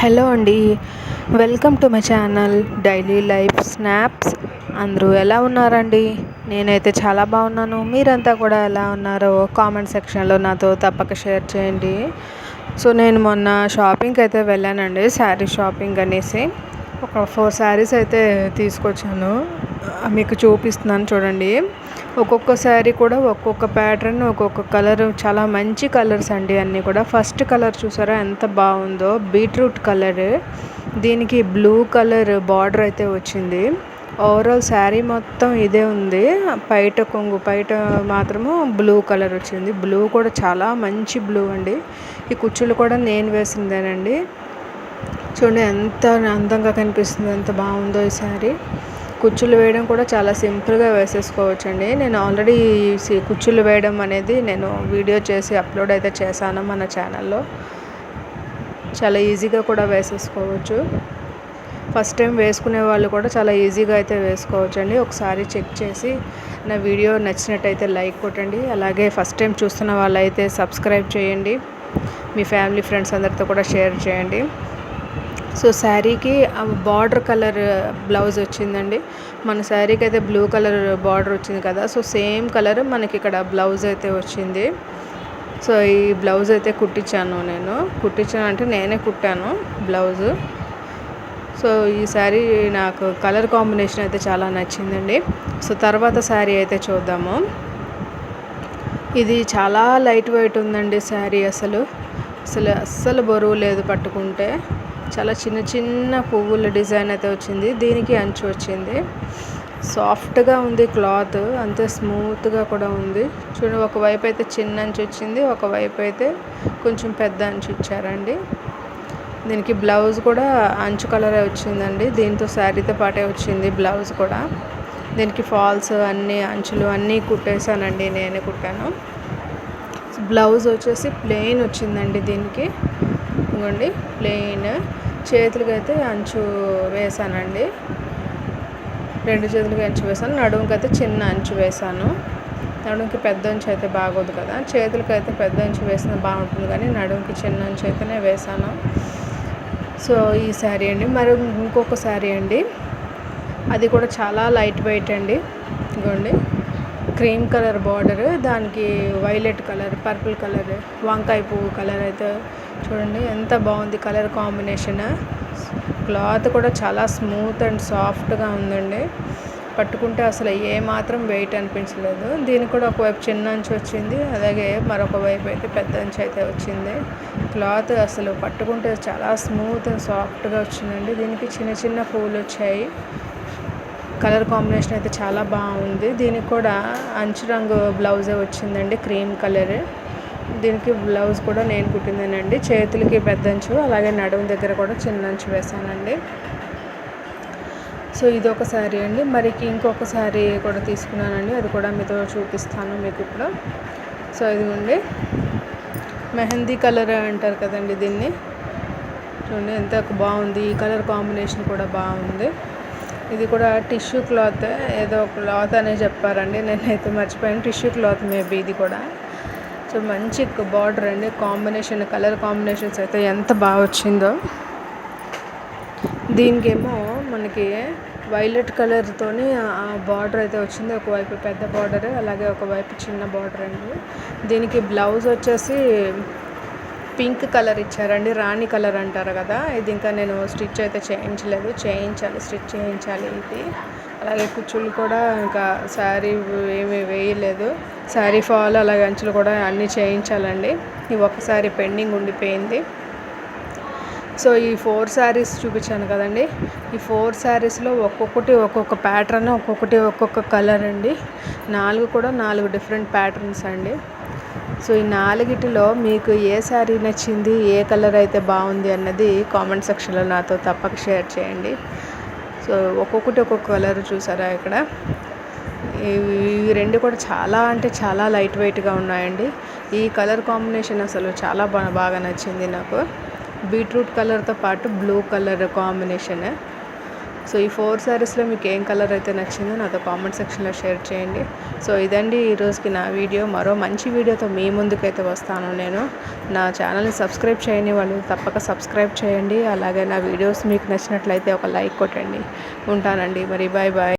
Hello అండి. Welcome to my channel daily life snaps. అందరూ ఎలా ఉన్నారండి? నేనైతే చాలా బాగున్నాను. మీరంతా కూడా ఎలా ఉన్నారో కామెంట్ సెక్షన్లో నాతో తప్పక షేర్ చేయండి. సో నేను మొన్న షాపింగ్కి అయితే వెళ్ళానండి శారీ షాపింగ్ అనేసి. ఒక ఫోర్ శారీస్ అయితే తీసుకొచ్చాను. మీకు చూపిస్తున్నాను చూడండి. ఒక్కొక్క శారీ కూడా ఒక్కొక్క ప్యాటర్న్ ఒక్కొక్క కలర్ చాలా మంచి కలర్స్ అండి అన్నీ కూడా. ఫస్ట్ కలర్ చూసారా ఎంత బాగుందో? బీట్రూట్ కలర్ దీనికి బ్లూ కలర్ బార్డర్ అయితే వచ్చింది. ఓవరాల్ శారీ మొత్తం ఇదే ఉంది. బయట కొంగు బయట మాత్రము బ్లూ కలర్ వచ్చింది. బ్లూ కూడా చాలా మంచి బ్లూ అండి. ఈ కుచ్చులు కూడా నేను వేసిందేనండి. చూడండి ఎంత అందంగా కనిపిస్తుంది ఎంత బాగుందో ఈ శారీ కుచ్చులు వేయడం కూడా చాలా సింపుల్గా వేసేసుకోవచ్చండి. నేను ఆల్రెడీ కుచ్చులు వేయడం అనేది నేను వీడియో చేసి అప్లోడ్ అయితే చేశాను మన ఛానల్లో. చాలా ఈజీగా కూడా వేసేసుకోవచ్చు. ఫస్ట్ టైం వేసుకునే వాళ్ళు కూడా చాలా ఈజీగా అయితే వేసుకోవచ్చు అండి ఒకసారి చెక్ చేసి నా వీడియో నచ్చినట్టయితే లైక్ కొట్టండి. అలాగే ఫస్ట్ టైం చూస్తున్న వాళ్ళైతే సబ్స్క్రైబ్ చేయండి. మీ ఫ్యామిలీ ఫ్రెండ్స్ అందరితో కూడా షేర్ చేయండి. సో శారీకి బార్డర్ కలర్ బ్లౌజ్ వచ్చిందండి. మన శారీకి అయితే బ్లూ కలర్ బార్డర్ వచ్చింది కదా సో సేమ్ కలర్ మనకి ఇక్కడ బ్లౌజ్ అయితే వచ్చింది. సో ఈ బ్లౌజ్ అయితే కుట్టించాను నేను. కుట్టించాను అంటే నేనే కుట్టాను బ్లౌజ్. సో ఈ శారీ నాకు కలర్ కాంబినేషన్ అయితే చాలా నచ్చిందండి. సో తర్వాత శారీ అయితే చూద్దాము. ఇది చాలా లైట్ వెయిట్ ఉందండి శారీ అసలు. అసలు అస్సలు బరువు లేదు పట్టుకుంటే. చాలా చిన్న చిన్న పువ్వుల డిజైన్ అయితే వచ్చింది. దీనికి అంచు వచ్చింది. సాఫ్ట్గా ఉంది క్లాత్. అంతే స్మూత్గా కూడా ఉంది. చూడండి ఒకవైపు అయితే చిన్న అంచు వచ్చింది ఒకవైపు అయితే కొంచెం పెద్ద అంచు ఇచ్చారండి. దీనికి బ్లౌజ్ కూడా అంచు కలరే వచ్చిందండి. దీంతో శారీతో పాటే వచ్చింది బ్లౌజ్ కూడా. దీనికి ఫాల్స్ అన్నీ అంచులు అన్నీ కుట్టేశానండి నేనే కుట్టాను. బ్లౌజ్ వచ్చేసి ప్లెయిన్ వచ్చిందండి దీనికి. ఇవ్వండి ప్లెయిన్. చేతులకి అయితే అంచు వేసానండి. రెండు చేతులకి అంచు వేసాను. నడుముకి అయితే చిన్న అంచు వేసాను. నడుముకి పెద్ద అంచు అయితే బాగోదు కదా. చేతులకి అయితే పెద్ద అంచు వేసిన బాగుంటుంది కానీ నడుముకి చిన్న అంచు అయితేనే వేసాను. సో ఈ శారీ అండి. మరి ఇంకొక శారీ అండి. అది కూడా చాలా లైట్ వెయిట్ అండి. ఇదిగోండి. క్రీమ్ కలర్ బార్డర్ దానికి వైలెట్ కలర్ పర్పుల్ కలర్ వంకాయ పువ్వు కలర్ అయితే చూడండి ఎంత బాగుంది కలర్ కాంబినేషన్. క్లాత్ కూడా చాలా స్మూత్ అండ్ సాఫ్ట్గా ఉందండి. పట్టుకుంటే అసలు ఏ మాత్రం వెయిట్ అనిపించలేదు. దీనికి కూడా ఒకవైపు చిన్న అంచు వచ్చింది అలాగే మరొక వైపు అయితే పెద్ద అంచు అయితే వచ్చింది. క్లాత్ అసలు పట్టుకుంటే చాలా స్మూత్ అండ్ సాఫ్ట్గా వచ్చిందండి. దీనికి చిన్న చిన్న పూలు వచ్చాయి. కలర్ కాంబినేషన్ అయితే చాలా బాగుంది. దీనికి కూడా అంచు రంగు బ్లౌజే వచ్చిందండి క్రీమ్ కలర్. దీనికి బ్లౌజ్ కూడా నేను కుట్టిందేనండి. చేతులకి పెద్ద అంచు అలాగే నడుము దగ్గర కూడా చిన్న అంచు వేసానండి సో ఇది ఒక శారీ అండి. మరి ఇంకొక శారీ కూడా తీసుకున్నానండి. అది కూడా మీతో చూపిస్తాను మీకు ఇప్పుడు. సో ఇదిగోండి. మెహందీ కలర్ అంటారు కదండి దీన్ని. చూడండి ఎంత బాగుంది. ఈ కలర్ కాంబినేషన్ కూడా బాగుంది. ఇది కూడా టిష్యూ క్లాత్ ఏదో క్లాత్ అనే చెప్పారండి. నేనైతే మర్చిపోయాను. టిష్యూ క్లాత్ మేబీ ఇది కూడా. సో మంచి బార్డర్ అండి. కాంబినేషన్ కలర్ కాంబినేషన్స్ అయితే ఎంత బాగా వచ్చిందో. దీనికేమో మనకి వైలెట్ కలర్తోని బార్డర్ అయితే వచ్చింది. ఒకవైపు పెద్ద బార్డర్ అలాగే ఒకవైపు చిన్న బార్డర్ అండి. దీనికి బ్లౌజ్ వచ్చేసి పింక్ కలర్ ఇచ్చారండి రాణి కలర్ అంటారు కదా. ఇది ఇంకా నేను స్టిచ్ అయితే చేయించలేదు. చేయించాలి స్టిచ్ చేయించాలి ఇది. అలాగే కుచ్చులు కూడా ఇంకా శారీ ఏమీ వేయలేదు. శారీ ఫాల్ అలాగే అంచులు కూడా అన్నీ చేయించాలండి. ఈ ఒకసారి పెండింగ్ ఉండిపోయింది. సో ఈ ఫోర్ శారీస్ చూపించాను కదండి. ఈ ఫోర్ శారీస్లో ఒక్కొక్కటి ఒక్కొక్క ప్యాటర్న్ ఒక్కొక్కటి ఒక్కొక్క కలర్ అండి. నాలుగు కూడా నాలుగు డిఫరెంట్ ప్యాటర్న్స్ అండి. సో ఈ నాలుగిటిలో మీకు ఏ శారీ నచ్చింది ఏ కలర్ అయితే బాగుంది అన్నది కామెంట్ సెక్షన్లో నాతో తప్పక షేర్ చేయండి. సో ఒక్కొక్కటి ఒక్కొక్క కలర్ చూసారా ఇక్కడ? ఇవి రెండు కూడా చాలా అంటే చాలా లైట్ వెయిట్గా ఉన్నాయండి. ఈ కలర్ కాంబినేషన్ అసలు చాలా బాగా నచ్చింది నాకు. బీట్రూట్ కలర్తో పాటు బ్లూ కలర్ కాంబినేషన్. సో ఈ ఫోర్ శారీస్లో మీకు ఏం కలర్ అయితే నచ్చిందో నాతో కామెంట్ సెక్షన్లో షేర్ చేయండి. సో ఇదండి ఈరోజుకి నా వీడియో. మరో మంచి వీడియోతో మీ ముందుకైతే వస్తాను నేను. నా ఛానల్ని సబ్స్క్రైబ్ చేయని వాళ్ళు తప్పక సబ్స్క్రైబ్ చేయండి. అలాగే నా వీడియోస్ మీకు నచ్చినట్లయితే ఒక లైక్ కొట్టండి. ఉంటానండి. మరి బాయ్ బాయ్.